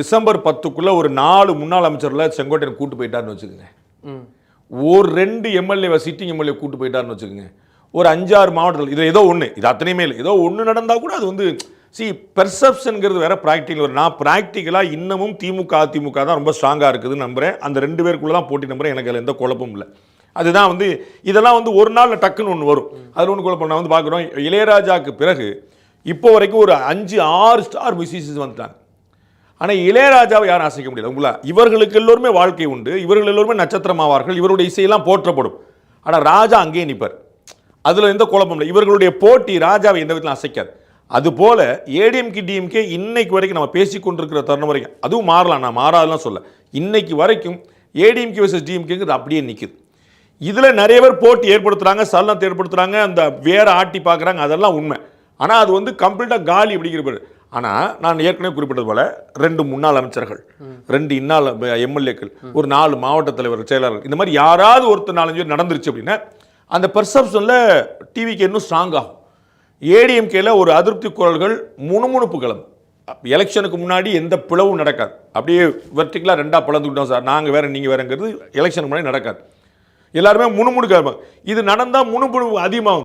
December பத்துக்குள்ளே ஒரு நாலு முன்னாள் அமைச்சர்ல செங்கோட்டையன் கூட்டு போயிட்டாருன்னு வச்சுக்கோங்க. ஒரு ரெண்டு எம்எல்ஏ சிட்டிங் எம்எல்ஏ கூட்டு போயிட்டாருன்னு வச்சுக்கோங்க. ஒரு அஞ்சாறு மாவட்டத்தில் இது ஏதோ ஒன்று இது அத்தனையுமே இல்லை. ஏதோ ஒன்று நடந்தால் கூட அது வந்து சி பெர்செப்ஷனுங்கிறது வேற ப்ராக்டிக்கல் வரும் நான் ப்ராக்டிக்கலாக இன்னமும் திமுக அதிமுக தான் ரொம்ப ஸ்ட்ராங்காக இருக்குதுன்னு நம்புறேன். அந்த ரெண்டு பேருக்குள்ள தான் போட்டி நம்புறேன். எனக்கு அதில் எந்த குழப்பமும் இல்லை. அதுதான் வந்து இதெல்லாம் வந்து ஒரு நாளில் டக்குன்னு ஒன்று வரும். அதில் ஒன்று குழப்பம் நான் வந்து பார்க்குறோம் இளையராஜாவுக்கு பிறகு இப்போ வரைக்கும் ஒரு அஞ்சு ஆறு ஸ்டார் மியூசிஷியன்ஸ் வந்துட்டாங்க. ஆனால் இளையராஜாவை யாரும் அசைக்க முடியாது உங்களா இவர்களுக்கு எல்லோருமே வாழ்க்கை உண்டு. இவர்கள் எல்லோருமே நட்சத்திரமாவார்கள். இவருடைய இசையெல்லாம் போற்றப்படும். ஆனால் ராஜா அங்கேயே நிற்பார் அதில் எந்த குழப்பம் இல்லை. இவர்களுடைய போட்டி ராஜாவை எந்த விதத்திலும் அசைக்காது. அதுபோல் ஏடிஎம்கே டிஎம்கே இன்னைக்கு வரைக்கும் நம்ம பேசிக்கொண்டிருக்கிற தருணம் வரைக்கும் அதுவும் மாறலாம். நான் மாறாதெல்லாம் சொல்ல. இன்னைக்கு வரைக்கும் ஏடிஎம்கே வர்சஸ் டிஎம்கேங்கிறது அப்படியே நிற்குது இதில் நிறைய பேர் போட்டி ஏற்படுத்துகிறாங்க சலனத்தை ஏற்படுத்துகிறாங்க அந்த வேற ஆட்டி பார்க்குறாங்க அதெல்லாம் உண்மை. ஆனால் அது வந்து கம்ப்ளீட்டாக காலி அப்படிங்கிற பேர். ஆனால் நான் ஏற்கனவே குறிப்பிட்டது போல ரெண்டு முன்னாள் அமைச்சர்கள் ரெண்டு இன்னால் எம்எல்ஏக்கள் ஒரு நாலு மாவட்ட தலைவர் செயலாளர் இந்த மாதிரி யாராவது ஒருத்தர் நாலஞ்சு பேர் நடந்துருச்சு அப்படின்னா அந்த பெர்செப்ஷனில் டிவிக்கு இன்னும் ஸ்ட்ராங் ஆகும். ஏடிஎம்கேல ஒரு அதிருப்தி குரல்கள் முணுமுணுப்பு கிளம்பும் எலெக்ஷனுக்கு முன்னாடி எந்த பிளவும் நடக்காது. அப்படியே வெர்டிக்கலாக ரெண்டாக பிளந்துக்கிட்டோம் சார். நாங்கள் வேற நீங்கள் வேறுங்கிறது எலெக்ஷனுக்கு முன்னாடி நடக்காது. எல்லாருமே முணுமுணுக்க இது நடந்தால் முணுமுணு அதிகமாகும்.